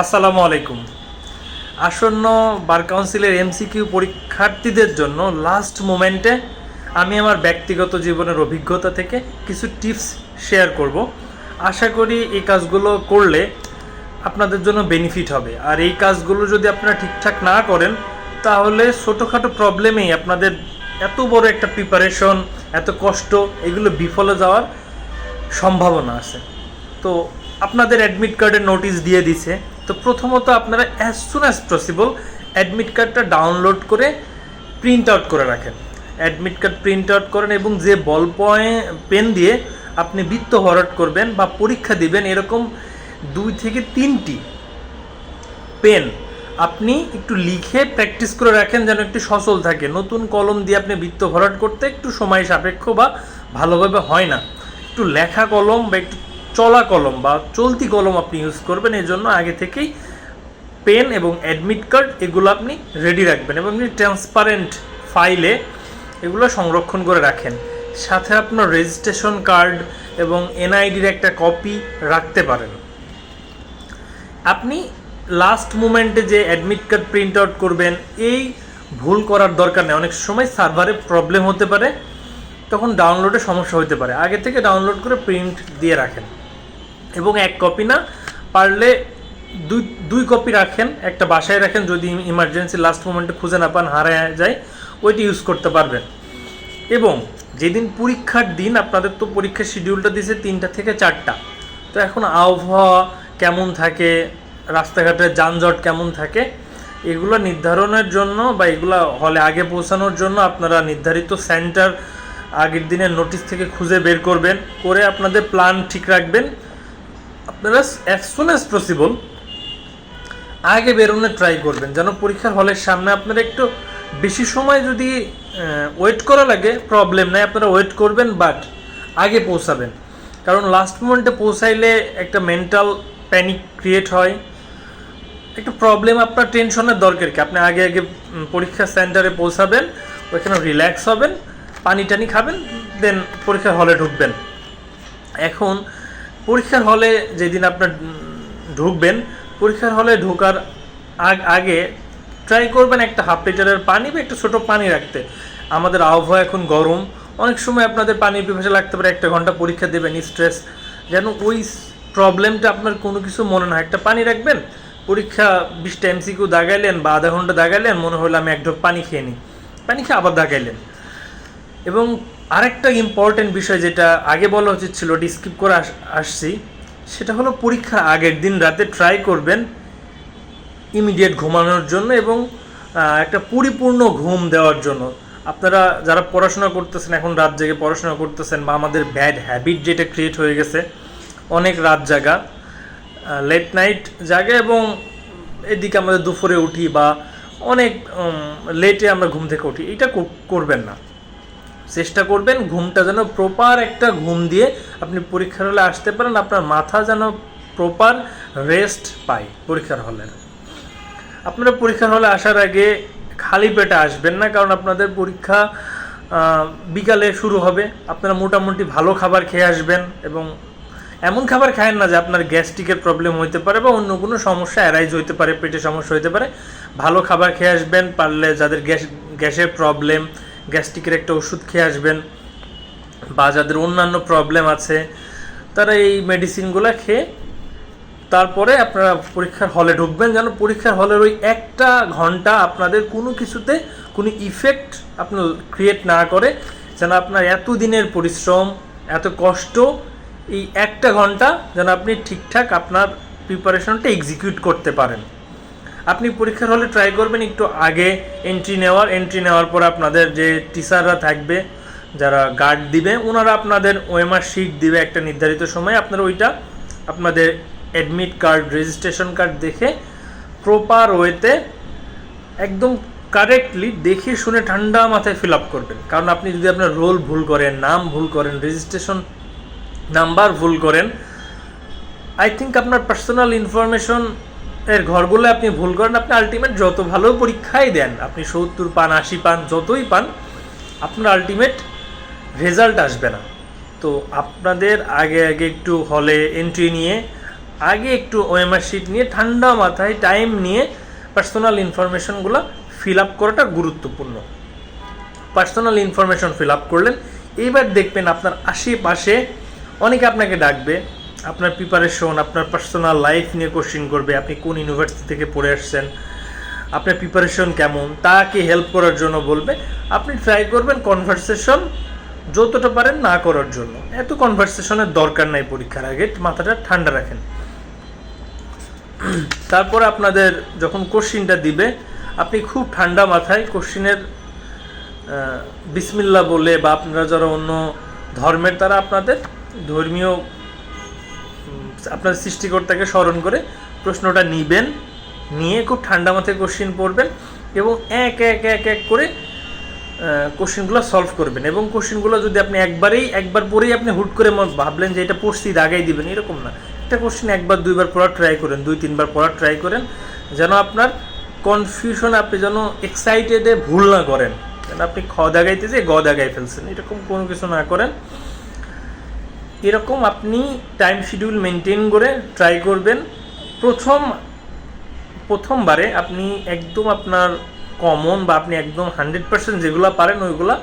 আসসালামু আলাইকুম। আসন্ন বার কাউন্সিলের এমসিকিউ পরীক্ষার্থীদের জন্য লাস্ট মোমেন্টে আমি আমার ব্যক্তিগত জীবনের অভিজ্ঞতা থেকে কিছু টিপস শেয়ার করব। আশা করি এই কাজগুলো করলে আপনাদের জন্য বেনিফিট হবে। আর এই কাজগুলো যদি আপনারা ঠিকঠাক না করেন, তাহলে ছোটোখাটো প্রবলেমেই আপনাদের এত বড় একটা প্রিপারেশন এত কষ্ট, এগুলো বিফলে যাওয়ার সম্ভাবনা আছে। তো আপনাদের অ্যাডমিট কার্ডের নোটিশ দিয়ে দিছে। তো প্রথমত আপনারা as soon as possible admit কার্ডটা ডাউনলোড করে প্রিন্ট আউট করে রাখেন। অ্যাডমিট কার্ড প্রিন্ট আউট করেন এবং যে বল পেন দিয়ে আপনি বৃত্ত ভরাট করবেন বা পরীক্ষা দিবেন, এরকম দুই থেকে তিনটি পেন আপনি একটু লিখে প্র্যাকটিস করে রাখেন যেন একটু সচল থাকে। নতুন কলম দিয়ে আপনি বৃত্ত ভরাট করতে একটু সময় সাপেক্ষ বা ভালোভাবে হয় না। একটু লেখা কলম বা একটু চলা কলম বা চলতি কলম আপনি ইউজ করবেন, এই জন্য আগে থেকেই পেন এবং অ্যাডমিট কার্ড এগুলো আপনি রেডি রাখবেন এবং আপনি ট্রান্সপারেন্ট ফাইলে এগুলো সংরক্ষণ করে রাখেন। সাথে আপনার রেজিস্ট্রেশন কার্ড এবং এনআইডির একটা কপি রাখতে পারেন। আপনি লাস্ট মোমেন্টে যে অ্যাডমিট কার্ড প্রিন্ট আউট করবেন, এই ভুল করার দরকার নেই। অনেক সময় সার্ভারে প্রবলেম হতে পারে, তখন ডাউনলোডে সমস্যা হতে পারে। আগে থেকে ডাউনলোড করে প্রিন্ট দিয়ে রাখেন। এবং এক কপি না, পারলে দুই দুই কপি রাখেন, একটা বাসায় রাখেন, যদি ইমার্জেন্সি লাস্ট মোমেন্টে খুঁজে না পান, হারায় যায়, ওইটি ইউজ করতে পারবেন। এবং যেদিন পরীক্ষার দিন, আপনাদের তো পরীক্ষার শিডিউলটা দিয়েছে তিনটা থেকে চারটা। তো এখন আবহাওয়া কেমন থাকে রাস্তাঘাটের যানজট কেমন থাকে, এগুলো নির্ধারণের জন্য বা এগুলো হলে আগে পৌঁছানোর জন্য আপনারা নির্ধারিত সেন্টার আগের দিনের নোটিশ থেকে খুঁজে বের করবেন, করে আপনাদের প্ল্যান ঠিক রাখবেন। আপনারা অ্যাজ সুন অ্যাজ পসিবল আগে বেরোনোর ট্রাই করবেন, যেন পরীক্ষার হলের সামনে আপনারা একটু বেশি সময় যদি ওয়েট করা লাগে প্রবলেম নাই, আপনারা ওয়েট করবেন বাট আগে পৌঁছাবেন। কারণ লাস্ট মোমেন্টে পৌঁছাইলে একটা মেন্টাল প্যানিক ক্রিয়েট হয়। একটু প্রবলেম আপনার টেনশনের দরকার কি? আপনি আগে আগে পরীক্ষা সেন্টারে পৌঁছাবেন, ওইখানে রিল্যাক্স হবেন পানি টানি খাবেন দেন পরীক্ষার হলে ঢুকবেন। এখন পরীক্ষার হলে যেদিন আপনার ঢুকবেন, পরীক্ষার হলে ঢোকার আগ- আগে ট্রাই করবেন একটা হাফ লিটারের পানি বা একটা ছোটো পানি রাখতে। আমাদের আবহাওয়া এখন গরম। অনেক সময় আপনাদের পানির পিপাসা লাগতে পারে, একটা ঘণ্টা পরীক্ষা দেবেন স্ট্রেস যেন ওই প্রবলেমটা আপনার কোনো কিছু মনে না। একটা পানি রাখবেন, পরীক্ষা বিশটা এমসিকিউ দাগাইলেন বা আধা ঘণ্টা দাগাইলেন, মনে হলো আমি এক ঢোক পানি খেয়ে নিই। পানি খেয়ে আবার দাগাইলেন। এবং আরেকটা ইম্পর্টেন্ট বিষয় যেটা আগে বলা উচিত ছিল স্কিপ করে আসছি, সেটা হলো পরীক্ষার আগের দিন রাতে ট্রাই করবেন ইমিডিয়েট ঘুমানোর জন্য এবং একটা পরিপূর্ণ ঘুম দেওয়ার জন্য। আপনারা যারা পড়াশোনা করতেছেন, এখন রাত জেগে পড়াশোনা করতেছেন বা আমাদের ব্যাড হ্যাবিট যেটা ক্রিয়েট হয়ে গেছে, অনেক রাত জাগা লেট নাইট জাগে এবং এদিকে আমাদের দুপুরে উঠি বা অনেক লেটে আমরা ঘুম থেকে উঠি। এটা কর- করবেন না। চেষ্টা করবেন ঘুমটা যেন প্রপার একটা ঘুম দিয়ে আপনি পরীক্ষার হলে আসতে পারেন, আপনার মাথা যেন প্রপার রেস্ট পায় পরীক্ষার হলে। আপনারা পরীক্ষার হলে আসার আগে খালি পেটে আসবেন না, কারণ আপনাদের পরীক্ষা বিকালে শুরু হবে। আপনারা মোটামুটি ভালো খাবার খেয়ে আসবেন এবং এমন খাবার খায়েন না যে আপনার গ্যাস্ট্রিকের প্রবলেম হইতে পারে বা অন্য কোনো সমস্যা অ্যারাইজ হইতে পারে পেটে সমস্যা হইতে পারে। ভালো খাবার খেয়ে আসবেন, পারলে যাদের গ্যাস, গ্যাসের প্রবলেম গ্যাস্ট্রিকের একটা ওষুধ খেয়ে আসবেন বা যাদের অন্যান্য প্রবলেম আছে, তারা এই মেডিসিনগুলো খেয়ে তারপরে আপনারা পরীক্ষার হলে ঢুকবেন। যেন পরীক্ষার হলের ওই একটা ঘণ্টা আপনাদের কোনো কিছুতে কোনো ইফেক্ট আপনার ক্রিয়েট না করে, যেন আপনার এত দিনের পরিশ্রম, এত কষ্ট, এই একটা ঘণ্টা যেন আপনি ঠিকঠাক আপনার প্রিপারেশনটা এক্সিকিউট করতে পারেন। আপনি পরীক্ষার হলে ট্রাই করবেন একটু আগে এন্ট্রি নেওয়ার এন্ট্রি নেওয়ার পর আপনাদের যে টিচাররা থাকবে, যারা গার্ড দিবে ওনারা আপনাদের ওএমআর শিট দিবে একটা নির্ধারিত সময়। আপনারা ওইটা আপনাদের অ্যাডমিট কার্ড রেজিস্ট্রেশন কার্ড দেখে প্রপার ওয়েতে একদম কারেক্টলি দেখে শুনে ঠান্ডা মাথায় ফিল আপ করবেন। কারণ আপনি যদি আপনার রোল ভুল করেন, নাম ভুল করেন রেজিস্ট্রেশন নাম্বার ভুল করেন আই থিঙ্ক আপনার পার্সোনাল ইনফরমেশন এর ঘরগুলো আপনি ভুল করেন, আপনি আলটিমেট যত ভালো পরীক্ষাই দেন, আপনি সত্তর পান, আশি পান, যতই পান, আপনার আলটিমেট রেজাল্ট আসবে না। তো আপনাদের আগে আগে একটু হলে এন্ট্রি নিয়ে, আগে একটু ওএমআর শিট নিয়ে, ঠান্ডা মাথায় টাইম নিয়ে পার্সোনাল ইনফরমেশনগুলো ফিল আপ করাটা গুরুত্বপূর্ণ। পার্সোনাল ইনফরমেশন ফিল আপ করলেন এইবার দেখবেন আপনার আশেপাশে অনেকে আপনাকে ডাকবে আপনার প্রিপারেশন আপনার পার্সোনাল লাইফ নিয়ে কোশ্চিন করবে, আপনি কোন ইউনিভার্সিটি থেকে পড়ে আসছেন, আপনার প্রিপারেশন কেমন, তাকে হেল্প করার জন্য বলবে, আপনি ট্রাই করবেন কনভারসেশন যতটা পারেন না করার জন্য। এত কনভারসেশনের দরকার নাই পরীক্ষার আগে, মাথাটা ঠান্ডা রাখেন। তারপরে আপনাদের যখন কোশ্চিনটা দিবে, আপনি খুব ঠান্ডা মাথায় কোশ্চিনের বিসমিল্লা বলে বা আপনারা যারা অন্য ধর্মের, তারা আপনাদের ধর্মীয় আপনার সৃষ্টিকর্তাকে স্মরণ করে প্রশ্নটা নিবেন, নিয়ে খুব ঠান্ডা মাথায় কোশ্চিন পড়বেন এবং এক এক এক এক করে কোশ্চেনগুলো সলভ করবেন এবং কোশ্চেনগুলো যদি আপনি একবারেই, একবার পরেই আপনি হুট করে ভাবলেন যে এটা পড়ছি দাগাই দিবেন, এরকম না। একটা কোশ্চেন একবার, দুইবার পড়ার ট্রাই করেন, দুই, তিনবার পড়ার ট্রাই করেন, যেন আপনার কনফিউশন আপনি যেন এক্সাইটেডে ভুল না করেন। যেন আপনি খ দাগাইতে যে গ দাগাই ফেলছেন, এরকম কোনো কিছু না করেন। এরকম আপনি টাইম শিডিউল মেনটেন করে ট্রাই করবেন। প্রথম, প্রথমবারে আপনি একদম আপনার কমন বা আপনি একদম হান্ড্রেড পার্সেন্ট যেগুলো পারেন, ওইগুলো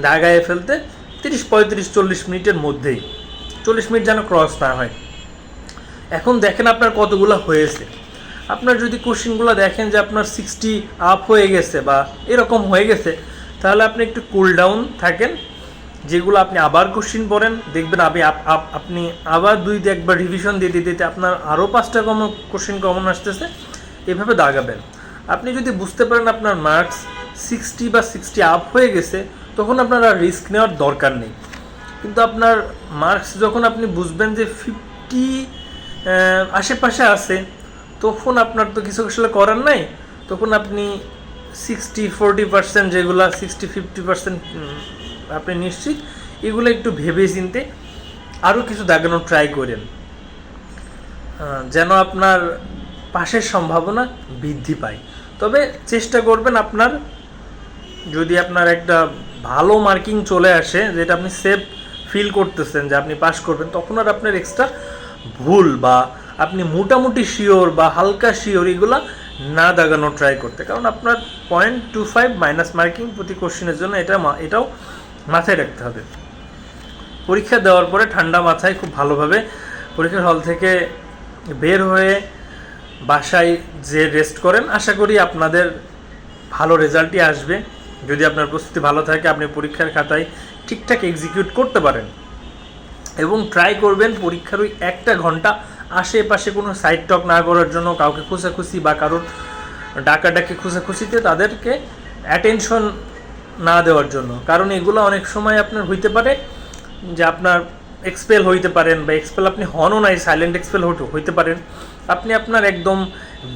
দাগায় ফেলতে তিরিশ, পঁয়ত্রিশ, চল্লিশ মিনিটের মধ্যেই। চল্লিশ মিনিট যেন ক্রস না হয়। এখন দেখেন আপনার কতগুলো হয়েছে। আপনার যদি কোশ্চেনগুলো দেখেন যে আপনার সিক্সটি আপ হয়ে গেছে বা এরকম হয়ে গেছে, তাহলে আপনি একটু কুল ডাউন থাকেন। যেগুলো আপনি আবার কোশ্চিন পড়েন, দেখবেন আপ- আপনি আবার দুই একবার রিভিশন দিতে দিতে আপনার আরও পাঁচটা কম কোশ্চিন কমন আসতেছে। এভাবে দাগাবেন। আপনি যদি বুঝতে পারেন আপনার মার্কস সিক্সটি বা সিক্সটি আপ হয়ে গেছে, তখন আপনার আর রিস্ক নেওয়ার দরকার নেই। কিন্তু আপনার মার্কস যখন আপনি বুঝবেন যে ফিফটি আশেপাশে আছে, তখন আপনার তো কিছু আসলে করার নাই। তখন আপনি সিক্সটি ফোরটি পার্সেন্ট যেগুলো সিক্সটি ফিফটি পার্সেন্ট আপনি নিশ্চিত? এগুলো একটু ভেবে চিনতে আরও কিছু দাগানোর ট্রাই করেন। যেন আপনার পাশের সম্ভাবনা বৃদ্ধি পায়। তবে চেষ্টা করবেন আপনার, যদি আপনার একটা ভালো মার্কিং চলে আসে, যেটা আপনি সেফ ফিল করতেছেন যে আপনি পাস করবেন, তখন আর আপনার এক্সট্রা ভুল বা আপনি মোটামুটি শিওর বা হালকা শিওর এগুলা না দাগানো ট্রাই করতে। কারণ আপনার point two five minus marking প্রতি কোশ্চেনের জন্য এটা এটাও মাথায় রাখতে হবে। পরীক্ষা দেওয়ার পরে ঠান্ডা মাথায় খুব ভালোভাবে পরীক্ষার হল থেকে বের হয়ে বাসায় যে রেস্ট করেন, আশা করি আপনাদের ভালো রেজাল্টই আসবে। যদি আপনার প্রস্তুতি ভালো থাকে, আপনি পরীক্ষার খাতায় ঠিকঠাক এক্সিকিউট করতে পারেন। এবং ট্রাই করবেন পরীক্ষার ওই একটা ঘণ্টা আশেপাশে কোনো সাইড টক না করার জন্য, কাউকে খুশাখুশি বা কারোর ডাকাডাকি খুশাখুশিতে তাদেরকে অ্যাটেনশন না দেওয়ার জন্য। কারণ এগুলো অনেক সময় আপনার হইতে পারে যে আপনার এক্সপেল হইতে পারেন বা এক্সপেল আপনি হনও নাই সাইলেন্ট এক্সপেল হইতে পারেন। আপনি আপনার একদম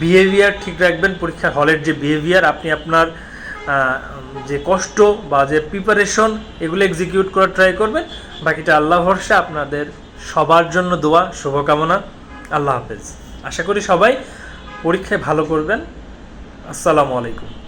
বিহেভিয়ার ঠিক রাখবেন, পরীক্ষার হলের যে বিহেভিয়ার আপনি আপনার যে কষ্ট বা যে প্রিপারেশন এগুলো এক্সিকিউট করার ট্রাই করবেন। বাকিটা আল্লাহ ভরসা, আপনাদের সবার জন্য দোয়া, শুভকামনা। আল্লাহ হাফেজ। আশা করি সবাই পরীক্ষায় ভালো করবেন। আসসালামু আলাইকুম।